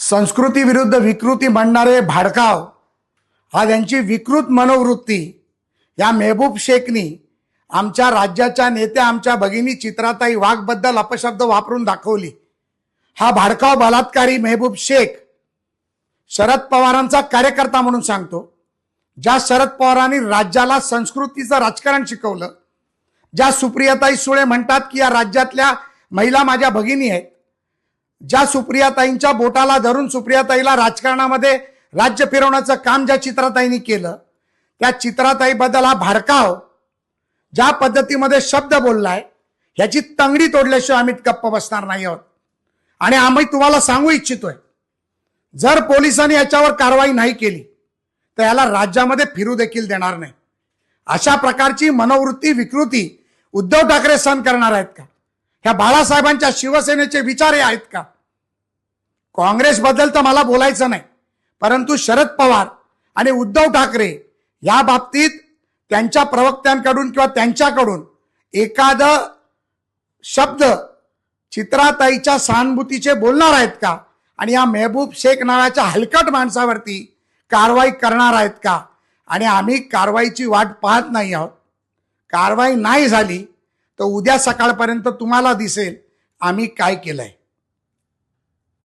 संस्कृती विरुद्ध विकृती म्हणणारे भाडकाव हा त्यांची विकृत मनोवृत्ती. या मेहबूब शेखनी आमच्या राज्याच्या नेत्या आमच्या भगिनी चित्राताई वाघबद्दल अपशब्द वापरून दाखवली. हा भाडकाव बलात्कारी मेहबूब शेख शरद पवारांचा कार्यकर्ता म्हणून सांगतो. ज्या शरद पवारांनी राज्याला संस्कृतीचं राजकारण शिकवलं ज्या सुप्रियाताई सुळे म्हणतात की या राज्यातल्या महिला माझ्या भगिनी आहेत ज्या सुप्रियाताईंच्या बोटाला धरून सुप्रियाताईला राजकारणामध्ये राज्य फिरवण्याचं काम ज्या चित्राताईंनी केलं त्या चित्राताईबद्दल हा भारकाव हो. ज्या पद्धतीमध्ये शब्द बोललाय ह्याची तंगडी तोडल्याशिवाय आम्ही गप्प बसणार नाही आहोत. आणि आम्ही तुम्हाला सांगू इच्छितोय जर पोलिसांनी याच्यावर कारवाई नाही केली तर याला राज्यामध्ये फिरू देखील देणार नाही. अशा प्रकारची मनोवृत्ती विकृती उद्धव ठाकरे सहन करणार आहेत का? ह्या बाळासाहेबांच्या शिवसेनेचे विचार हे आहेत का? काँग्रेसबद्दल तर मला बोलायचं नाही परंतु शरद पवार आणि उद्धव ठाकरे या बाबतीत त्यांच्या प्रवक्त्यांकडून किंवा त्यांच्याकडून एखाद शब्द चित्राताईच्या सहानुभूतीचे बोलणार आहेत का? आणि या मेहबूब शेख नावाच्या हलकट माणसावरती कारवाई करणार आहेत का? आणि आम्ही कारवाईची वाट पाहत नाही आहोत. कारवाई नाही झाली तर उद्या सकाळपर्यंत तुम्हाला दिसेल आम्ही काय केलंय.